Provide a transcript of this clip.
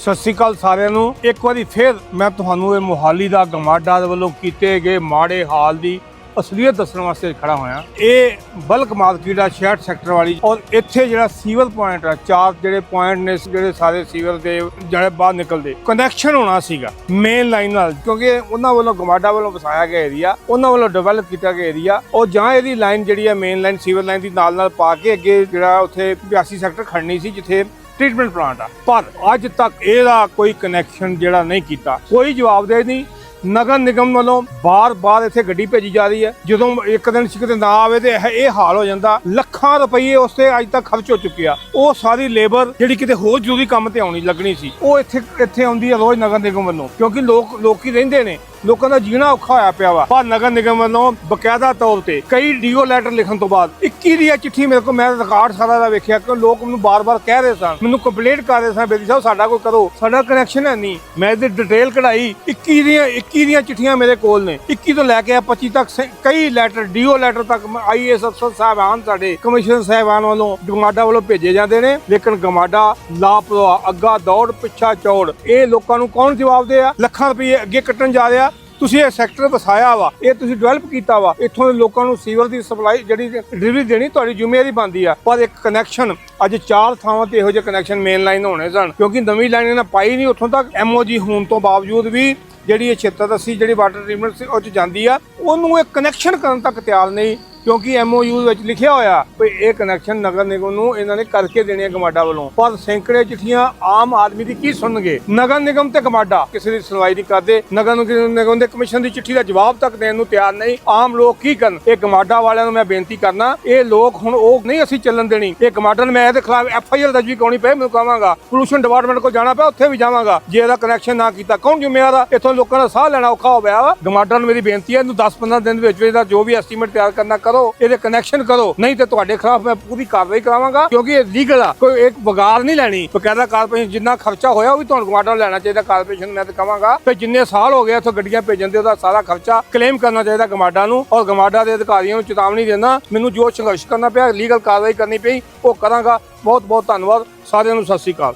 ਸਤਿ ਸ਼੍ਰੀ ਅਕਾਲ ਸਾਰਿਆਂ ਨੂੰ। ਇੱਕ ਵਾਰੀ ਫੇਰ ਮੈਂ ਤੁਹਾਨੂੰ ਇਹ ਮੋਹਾਲੀ ਦਾ ਗਮਾਡਾ ਦੇ ਵੱਲੋਂ ਕੀਤੇ ਗਏ ਮਾੜੇ ਹਾਲ ਦੀ ਅਸਲੀਅਤ ਦੱਸਣ ਵਾਸਤੇ ਖੜਾ ਹੋਇਆ। ਇਹ ਬਲਕ ਮਾਰਕੀਟ ਆ 66 ਸੈਕਟਰ ਵਾਲੀ ਔਰ ਇੱਥੇ ਜਿਹੜਾ ਸੀਵਰ ਪੁਆਇੰਟ ਆ, ਚਾਰ ਜਿਹੜੇ ਪੁਆਇੰਟ ਨੇ, ਜਿਹੜੇ ਸਾਰੇ ਸੀਵਰ ਦੇ ਜਿਹੜੇ ਬਾਹਰ ਨਿਕਲਦੇ ਕਨੈਕਸ਼ਨ ਹੋਣਾ ਸੀਗਾ ਮੇਨ ਲਾਈਨ ਨਾਲ, ਕਿਉਂਕਿ ਉਹਨਾਂ ਵੱਲੋਂ ਗਮਾਡਾ ਵੱਲੋਂ ਵਸਾਇਆ ਗਿਆ ਏਰੀਆ ਉਹਨਾਂ ਵੱਲੋਂ ਡਿਵੈਲਪ ਕੀਤਾ ਗਿਆ ਏਰੀਆ ਔਰ ਜਾਂ ਇਹਦੀ ਲਾਈਨ ਜਿਹੜੀ ਆ ਮੇਨ ਲਾਈਨ ਸੀਵਰ ਲਾਈਨ ਦੀ ਨਾਲ ਨਾਲ ਪਾ ਕੇ ਅੱਗੇ ਜਿਹੜਾ ਉੱਥੇ 82 ਸੈਕਟਰ ਖੜਨੀ ਸੀ, ਜਿੱਥੇ ਟ੍ਰੀਟਮੈਂਟ ਪਲਾਂਟ ਆ। ਪਰ ਅੱਜ ਤੱਕ ਇਹਦਾ ਕੋਈ ਕਨੈਕਸ਼ਨ ਜਿਹੜਾ ਨਹੀਂ ਕੀਤਾ। ਕੋਈ ਜਵਾਬਦੇਹ ਨਹੀਂ। ਨਗਰ ਨਿਗਮ ਵੱਲੋਂ ਬਾਰ-ਬਾਰ ਇੱਥੇ ਗੱਡੀ ਭੇਜੀ ਜਾ ਰਹੀ ਹੈ। ਜਦੋਂ ਇੱਕ ਦਿਨ ਸ਼ਿਕਤ ਨਾ ਆਵੇ ਤੇ ਇਹ ਇਹ ਹਾਲ ਹੋ ਜਾਂਦਾ। ਲੱਖਾਂ ਰੁਪਏ ਉਸ ਤੇ ਅੱਜ ਤੱਕ ਖਰਚ ਹੋ ਚੁੱਕਿਆ ਉਹ ਸਾਰੀ ਲੇਬਰ ਜਿਹੜੀ ਕਿਤੇ ਹੋਰ ਜ਼ਰੂਰੀ ਕੰਮ ਤੇ ਆਉਣੀ ਲੱਗਣੀ ਸੀ, ਉਹ ਇੱਥੇ ਇੱਥੇ ਆਉਂਦੀ ਹੈ ਰੋਜ਼ ਨਗਰ ਨਿਗਮ ਵੱਲੋਂ। ਕਿਉਂਕਿ ਲੋਕ ਲੋਕੀ ਰਹਿੰਦੇ ਨੇ। ਲੋਕਾਂ ਦਾ ਜੀਣਾ ਔਖਾ ਹੋਇਆ ਪਿਆ ਵਾ। ਪਰ ਨਗਰ ਨਿਗਮ ਵੱਲੋਂ ਬਕਾਇਦਾ ਤੌਰ ਤੇ ਕਈ ਡੀਓ ਲੈਟਰ ਲਿਖਣ ਤੋਂ ਬਾਅਦ 21 ਦੀ ਚਿੱਠੀ ਮੇਰੇ ਕੋਲ, ਮੈਂ ਰਿਕਾਰਡ ਸਾਰਾ ਦਾ ਵੇਖਿਆ ਕਿ ਲੋਕ ਮੈਨੂੰ ਬਾਰ-ਬਾਰ ਕਹਿ ਰਹੇ ਸਨ। ਮੈਨੂੰ ਕੰਪਲੇਂਟ ਕਰ ਰਹੇ ਸਨ, ਬੇਦੀ ਸਾਹਿਬ, ਸਾਡਾ ਕੋਈ ਕਰੋ, ਸਾਡਾ ਕਨੈਕਸ਼ਨ ਹੈ ਨਹੀਂ। ਮੈਂ ਇਹਦੀ ਡਿਟੇਲ ਕਢਾਈ 21 ਦੀਆਂ 21 ਦੀਆਂ ਚਿੱਠੀਆਂ ਮੇਰੇ ਕੋਲ ਨੇ। 21 ਤੋਂ ਲੈ ਕੇ 25 ਤੱਕ ਕਈ ਲੈਟਰ, ਡੀਓ ਲੈਟਰ ਤੱਕ ਆਈਏਐਸ ਅਫਸਰ ਸਾਹਿਬਾਨ ਸਾਡੇ ਕਮਿਸ਼ਨਰ ਸਾਹਿਬਾਨ ਵੱਲੋਂ ਗਮਾਡਾ ਵੱਲੋਂ ਭੇਜੇ ਜਾਂਦੇ ਨੇ। ਲੇਕਿਨ ਗਮਾਡਾ ਲਾਪਰਵਾਹ, ਅੱਗਾ ਦੌੜ, ਪਿੱਛਾ ਚੌੜ, ਇਹ ਲੋਕਾਂ ਨੂੰ ਕੌਣ ਜਵਾਬ ਦੇ ਆ ਲੱਖਾਂ ਰੁਪਏ ਅੱਗੇ ਕੱਟਣ ਜਾ ਰਿਹਾ। ਤੁਸੀਂ ਇਹ ਸੈਕਟਰ ਵਸਾਇਆ ਵਾ, ਇਹ ਤੁਸੀਂ ਡਿਵੈਲਪ ਕੀਤਾ ਵਾ, ਇੱਥੋਂ ਦੇ ਲੋਕਾਂ ਨੂੰ ਸੀਵਰ ਦੀ ਸਪਲਾਈ ਜਿਹੜੀ ਡਿਲੀਵਰੀ ਦੇਣੀ ਤੁਹਾਡੀ ਜ਼ਿੰਮੇਵਾਰੀ ਬਣਦੀ ਆ। ਪਰ ਇੱਕ ਕਨੈਕਸ਼ਨ ਅੱਜ ਚਾਰ ਥਾਵਾਂ ਤੇ ਇਹੋ ਜਿਹੇ ਕਨੈਕਸ਼ਨ ਮੇਨ ਲਾਈਨ ਹੋਣੇ ਸਨ, ਕਿਉਂਕਿ ਨਵੀਂ ਲਾਈਨ ਇਹਨਾਂ ਪਾਈ ਨਹੀਂ, ਉੱਥੋਂ ਤੱਕ ਐਮਓਜੀ ਹੋਣ ਤੋਂ ਬਾਵਜੂਦ ਵੀ ਜਿਹੜੀ ਇਹ 7680 ਜਿਹੜੀ ਵਾਟਰ ਟ੍ਰੀਟਮੈਂਟ ਸੀ, ਉਹ ਚ ਜਾਂਦੀ ਆ, ਉਹਨੂੰ ਇਹ ਕਨੈਕਸ਼ਨ ਕਰਨ ਤੱਕ ਤਿਆਰ ਨਹੀਂ। ਕਿਉਂਕਿ ਐਮਓਯੂ ਵਿੱਚ ਲਿਖਿਆ ਹੋਇਆ ਵੀ ਇਹ ਕਨੈਕਸ਼ਨ ਨਗਰ ਨਿਗਮ ਨੂੰ ਇਹਨਾਂ ਨੇ ਕਰਕੇ ਦੇਣੇ ਆ ਗਮਾਡਾ ਵੱਲੋਂ। ਪਰ ਸੈਂਕੜੇ ਚਿੱਠੀਆਂ ਆਮ ਆਦਮੀ ਦੀ ਕੀ ਸੁਣਨਗੇ? ਨਗਰ ਨਿਗਮ ਤੇ ਗਮਾਡਾ। ਕਿਸੇ ਦੀ ਸੁਣਵਾਈ ਨਹੀਂ ਕਰਦੇ। ਨਗਰ ਨਿਗਮ ਦੇ ਕਮਿਸ਼ਨ ਦੀ ਚਿੱਠੀ ਦਾ ਜਵਾਬ ਤੱਕ ਦੇਣ ਨੂੰ ਤਿਆਰ ਨਹੀਂ। ਆਮ ਲੋਕ ਕੀ ਕਰਨ? ਇਹ ਗਮਾਡਾ ਵਾਲਿਆਂ ਨੂੰ ਮੈਂ ਬੇਨਤੀ ਕਰਨਾ, ਇਹ ਲੋਕ ਹੁਣ ਉਹ ਨਹੀਂ ਅਸੀਂ ਚੱਲਣ ਦੇਣੀ। ਇਹ ਗਮਾਡਾ ਨੂੰ ਮੈਂ ਇਹਦੇ ਖਿਲਾਫ ਐਫ ਆਈ ਆਰ ਦਰਜ ਵੀ ਕਰਾਉਣੀ ਪਏ, ਮੈਨੂੰ ਕਹਾਂਗਾ ਪੋਲੂਸ਼ਨ ਡਿਪਾਰਟਮੈਂਟ ਕੋਲ ਜਾਣਾ ਪਿਆ, ਉੱਥੇ ਵੀ ਜਾਵਾਂਗਾ। ਜੇ ਇਹਦਾ ਕਨੈਕਸ਼ਨ ਨਾ ਕੀਤਾ, ਕੌਣ ਜ਼ਿੰਮੇਵਾਰ ਆ? ਇੱਥੋਂ ਲੋਕਾਂ ਦਾ ਸਾਹ ਲੈਣਾ ਔਖਾ ਹੋ ਗਿਆ ਵਾ। ਗਮਾਡਾ ਨੂੰ ਮੇਰੀ ਬੇਨਤੀ ਹੈ, ਇਹਨੂੰ 10-15 ਦਿਨ ਦੇ ਵਿੱਚ ਵਿੱਚ ਇਹਦਾ ਜੋ ਵੀ ਐਸਟੀਮੇਟ ਤਿਆਰ ਕਰਨਾ ਕਰੋ, ਇਹਦੇ ਕਨੈਕਸ਼ਨ ਕਰੋ। ਨਹੀਂ ਤੇ ਤੁਹਾਡੇ ਖਿਲਾਫ ਮੈਂ ਪੂਰੀ ਕਾਰਵਾਈ ਕਰਾਵਾਂਗਾ, ਕਿਉਂਕਿ ਇਹ ਲੀਗਲ ਆ, ਕੋਈ ਇੱਕ ਵਗਾਰ ਨਹੀਂ ਲੈਣੀ। ਬਕਾਇਦਾ ਕਾਰਪੋਰੇਸ਼ਨ ਜਿੰਨਾ ਖਰਚਾ ਹੋਇਆ, ਉਹ ਵੀ ਤੁਹਾਨੂੰ ਗਮਾਡਾ ਨੂੰ ਲੈਣਾ ਚਾਹੀਦਾ, ਕਾਰਪੋਰੇਸ਼ਨ ਮੈਂ ਤਾਂ ਕਹਾਂਗਾ। ਕਿ ਜਿੰਨੇ ਸਾਲ ਹੋ ਗਏ ਇੱਥੋਂ ਗੱਡੀਆਂ ਭੇਜਣ ਦੇ, ਉਹਦਾ ਸਾਰਾ ਖਰਚਾ ਕਲੇਮ ਕਰਨਾ ਚਾਹੀਦਾ ਗਮਾਡਾ ਨੂੰ, ਔਰ ਗਮਾਡਾ ਦੇ ਅਧਿਕਾਰੀਆਂ ਨੂੰ ਚੇਤਾਵਨੀ ਦੇਣਾ। ਮੈਨੂੰ ਜੋ ਸੰਘਰਸ਼ ਕਰਨਾ ਪਿਆ ਲੀਗਲ ਕਾਰਵਾਈ ਕਰਨੀ ਪਈ, ਉਹ ਕਰਾਂਗਾ। ਬਹੁਤ ਬਹੁਤ ਧੰਨਵਾਦ। ਸਾਰਿਆਂ ਨੂੰ ਸਤਿ ਸ਼੍ਰੀ ਅਕਾਲ।